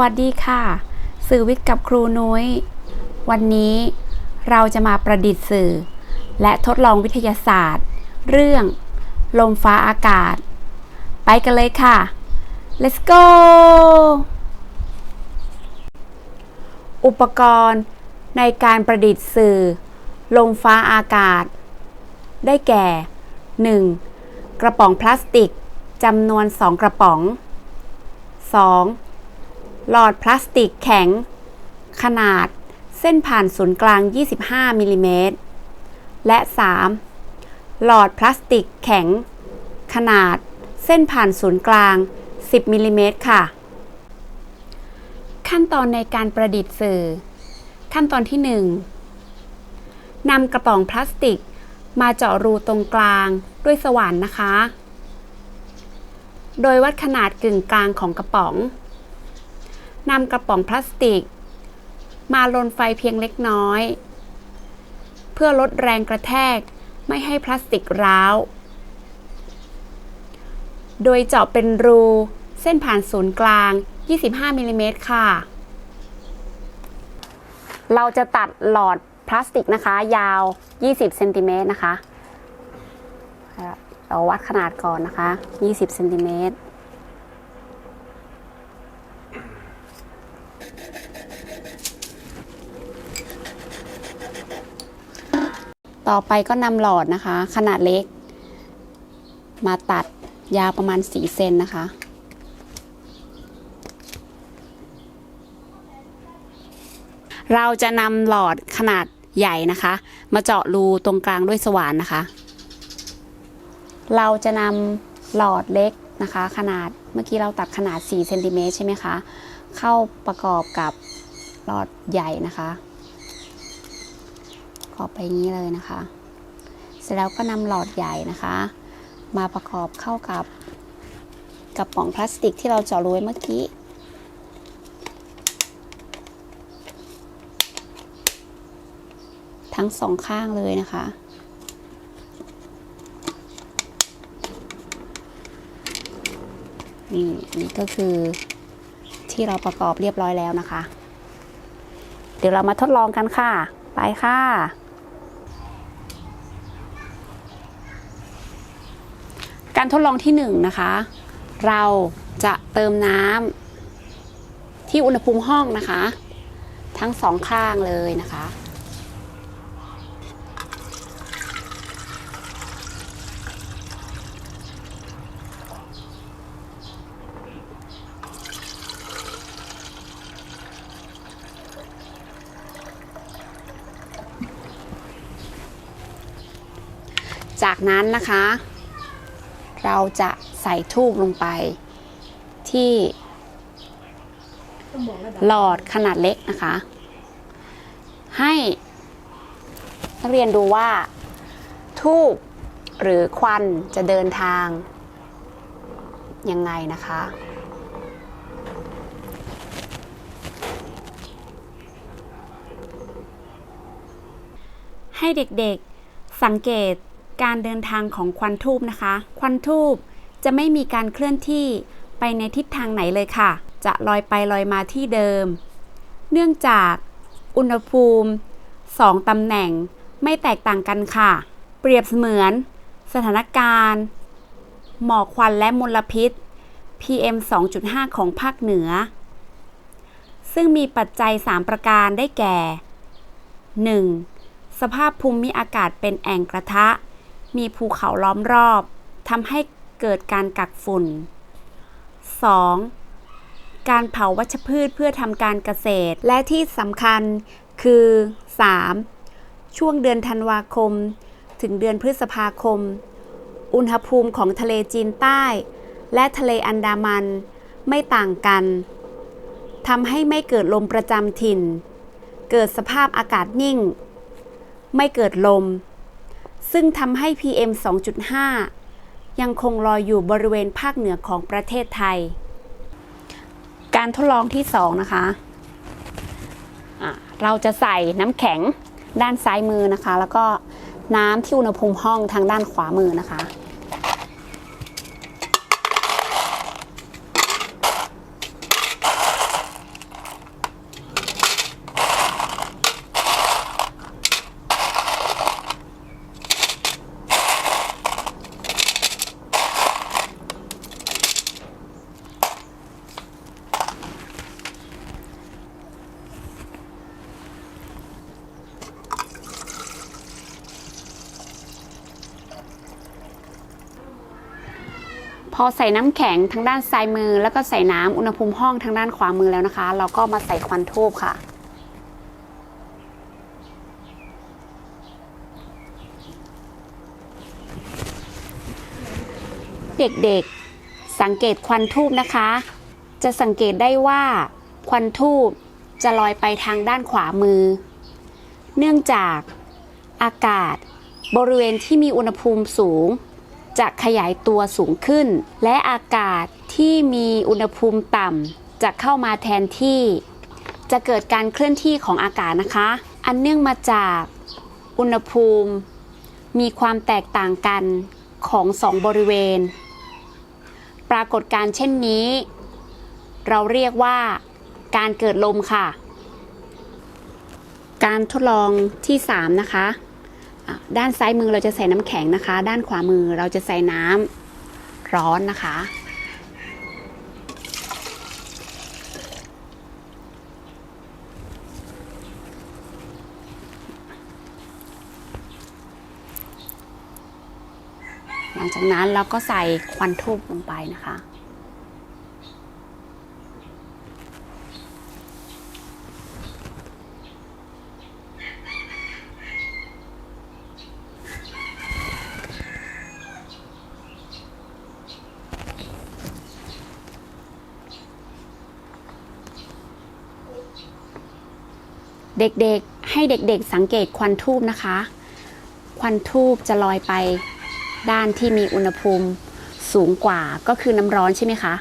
วัสดีค่ะ สื่อวิทย์กับครูนุ้ย วันนี้เราจะมาประดิษฐ์สื่อ และทดลองวิทยาศาสตร์ เรื่อง ลมฟ้าอากาศ ไปกันเลยค่ะ let's go อุปกรณ์ในการประดิษฐ์สื่อ ลมฟ้าอากาศ ได้แก่ 1. กระป๋องพลาสติกจำนวน 2 กระป๋อง 2. หลอดพลาสติกแข็ง ขนาดเส้นผ่านศูนย์กลาง 25มิลลิเมตร และ 3. หลอดพลาสติกแข็ง ขนาดเส้นผ่านศูนย์กลาง 10มิลลิเมตรค่ะ ขั้นตอนในการประดิษฐ์สื่อ ขั้นตอนที่ 1นำกระป๋องพลาสติก มาเจาะรูตรงกลางด้วยสว่านนะคะ โดยวัดขนาดกึ่งกลางของกระป๋อง นำกระป๋องพลาสติก มาลนไฟเพียงเล็กน้อย เพื่อลดแรงกระแทกไม่ให้พลาสติกร้าว โดยเจาะเป็นรูเส้นผ่านศูนย์กลาง 25มิลลิเมตรค่ะ เราจะตัดหลอดพลาสติกนะคะ ยาว 20เซนติเมตรนะคะ เราวัดขนาดก่อนนะคะ 20เซนติเมตร ต่อไปก็นำหลอดนะคะ ขนาดเล็ก มาตัดยาวประมาณ 4 เซนนะคะ เราจะนำหลอดขนาดใหญ่นะคะ มาเจาะรูตรงกลางด้วยสว่านนะคะ เราจะนำหลอดเล็กนะคะ ขนาดเมื่อกี้เราตัดขนาด4เซนติเมตรใช่ไหมคะ เข้าประกอบกับหลอดใหญ่นะคะ ประกอบไปงนี้เลยนะคะ เสร็จแล้วก็นำหลอดใหญ่นะคะ มาประกอบเข้ากับกระป๋องพลาสติกที่เราเจาะรูไว้เมื่อกี้ทั้งสองข้างเลยนะคะ นี่นี่ก็คือที่เราประกอบเรียบร้อยแล้วนะคะ เดี๋ยวเรามาทดลองกันค่ะ ไปค่ะ การทดลองที่หนึ่งนะคะ เราจะเติมน้ำที่อุณหภูมิห้องนะคะ ทั้งสองข้างเลยนะคะจากนั้นนะคะ เราจะใส่ทูบลงไป ที่หลอดขนาดเล็กนะคะ ให้นักเรียนดูว่าทูบหรือควันจะเดินทาง ยังไงนะคะให้เด็กๆ สังเกต การเดินทางของควันทูบนะคะ ควันทูบจะไม่มีการเคลื่อนที่ไปในทิศทางไหนเลยค่ะ จะลอยไปลอยมาที่เดิม เนื่องจากอุณหภูมิ 2ตำแหน่งไม่แตกต่างกันค่ะ เปรียบเสมือน สถานการณ์ หมอกควันและมลพิษ PM 2.5 ของภาคเหนือ ซึ่งมีปัจจัย 3 ประการได้แก่ 1. สภาพภูมิอากาศเป็นแอ่งกระทะ มีภูเขาล้อมรอบทำให้เกิดการกักฝุ่น 2. การเผาวัชพืชเพื่อทำการเกษตร และที่สำคัญคือ 3. ช่วงเดือนธันวาคม ถึงเดือนพฤษภาคม อุณหภูมิของทะเลจีนใต้ และทะเลอันดามันไม่ต่างกันทำให้ไม่เกิดลมประจำถิ่น เกิดสภาพอากาศนิ่ง ไม่เกิดลม ซึ่งทำให้ PM 2.5 ยังคงลอยอยู่บริเวณภาคเหนือของประเทศไทย การทดลองที่ 2 นะคะะเราจะใส่น้ำแข็งด้านซ้ายมือนะคะ แล้วก็น้ำที่อุณหภูมิห้องทางด้านขวามือนะคะ พอใส่น้ำแข็งทางด้านซ้ายมือ แล้วก็ใส่น้ำอุณหภูมิห้องทางด้านขวามือแล้วนะคะ เราก็มาใส่ควันทูบค่ะ เด็กๆสังเกตควันทูบนะคะ จะสังเกตได้ว่าควันทูบจะลอยไปทางด้านขวามือ เนื่องจากอากาศบริเวณที่มีอุณหภูมิสูง จะขยายตัวสูงขึ้น และอากาศที่มีอุณหภูมิต่ำจะเข้ามาแทนที่ จะเกิดการเคลื่อนที่ของอากาศนะคะ อันเนื่องมาจากอุณหภูมิ มีความแตกต่างกันของสองบริเวณ ปรากฏการเช่นนี้ เราเรียกว่าการเกิดลมค่ะ การทดลองที่ 3 นะคะ ด้านซ้ายมือเราจะใส่น้ำแข็งนะคะ ด้านขวามือเราจะใส่น้ำร้อนนะคะ หลังจากนั้นเราก็ใส่ควันทูบลงไปนะคะ เด็กๆ ให้เด็กๆ สังเกตควันทูบนะคะ ควันทูบจะลอยไปด้านที่มีอุณหภูมิสูงกว่าก็คือน้ำร้อนใช่ไหมคะ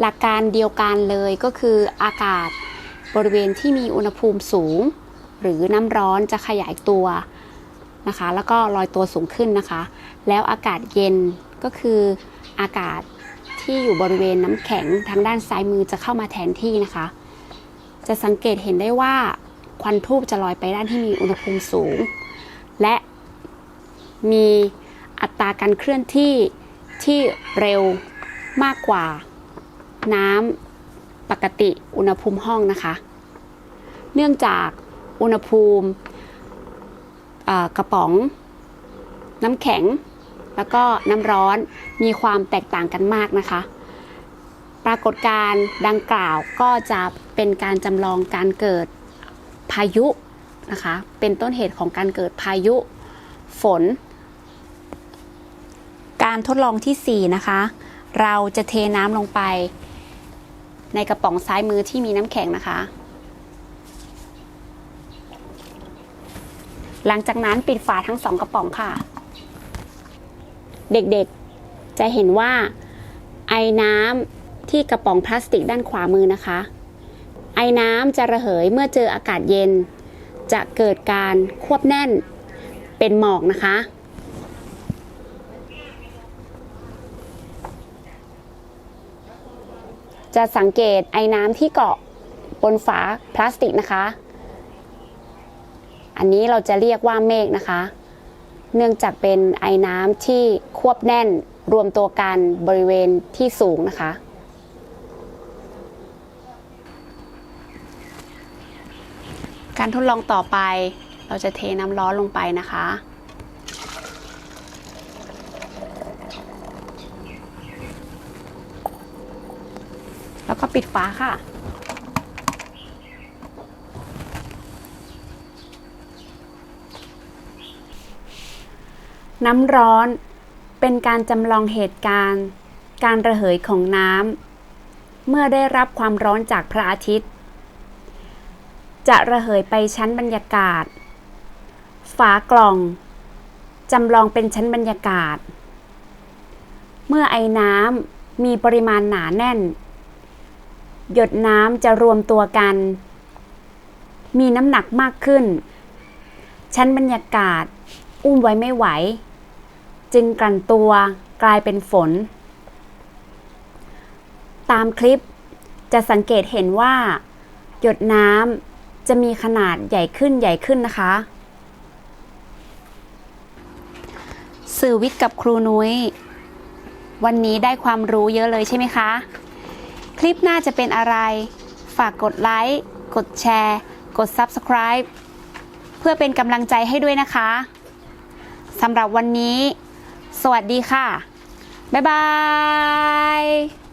หลักการเดียวกันเลยก็คืออากาศบริเวณที่มีอุณหภูมิสูง หรือน้ำร้อนจะขยายตัวนะคะ แล้วก็ลอยตัวสูงขึ้นนะคะ แล้วอากาศเย็นก็คืออากาศ ที่อยู่บริเวณน้ำแข็งทางด้านซ้ายมือจะเข้ามาแทนที่นะคะ จะสังเกตเห็นได้ว่าควันทูบจะลอยไปด้านที่มีอุณหภูมิสูง และมีอัตราการเคลื่อนที่ที่เร็วมากกว่าน้ำปกติอุณหภูมิห้องนะคะ เนื่องจากอุณหภูมิกระป๋องน้ำแข็ง แล้วก็น้ำร้อนมีความแตกต่างกันมากนะคะ ปรากฏการณ์ดังกล่าวก็จะเป็นการจำลองการเกิดพายุนะคะ เป็นต้นเหตุของการเกิดพายุฝน การทดลองที่ 4 นะคะ เราจะเทน้ำลงไป ในกระป๋องซ้ายมือที่มีน้ำแข็งนะคะ หลังจากนั้นปิดฝาทั้งสองกระป๋องค่ะ เด็กๆ จะเห็นว่าไอ้น้ำที่กระป๋องพลาสติกด้านขวามือนะคะ ไอ้น้ำจะระเหยเมื่อเจออากาศเย็น จะเกิดการควบแน่นเป็นหมอกนะคะ จะสังเกตไอ้น้ำที่เกาะบนฝาพลาสติกนะคะ อันนี้เราจะเรียกว่าเมฆนะคะ เนื่องจากเป็นไอน้ำที่ควบแน่นรวมตัวกันบริเวณที่สูงนะคะ การทดลองต่อไปเราจะเทน้ำร้อนลงไปนะคะแล้วก็ปิดฝาค่ะ น้ำร้อน เป็นการจำลองเหตุการณ์ การระเหยของน้ำเมื่อได้รับความร้อนจากพระอาทิตย์ จะระเหยไปชั้นบรรยากาศ ฝากล่องจำลองเป็นชั้นบรรยากาศ เมื่อไอ้น้ำมีปริมาณหนาแน่น หยดน้ำจะรวมตัวกัน มีน้ำหนักมากขึ้น ชั้นบรรยากาศ อุ้มไว้ไม่ไหว จึงกลั่นตัวกลายเป็นฝน ตามคลิปจะสังเกตเห็นว่า หยดน้ำจะมีขนาดใหญ่ขึ้นใหญ่ขึ้นนะคะ สื่อวิทย์กับครูนุ้ย วันนี้ได้ความรู้เยอะเลยใช่ไหมคะ คลิปหน้าจะเป็นอะไร ฝากกดไลค์ กดแชร์ กด Subscribe เพื่อเป็นกำลังใจให้ด้วยนะคะสำหรับวันนี้ สวัสดีค่ะ บ๊ายบาย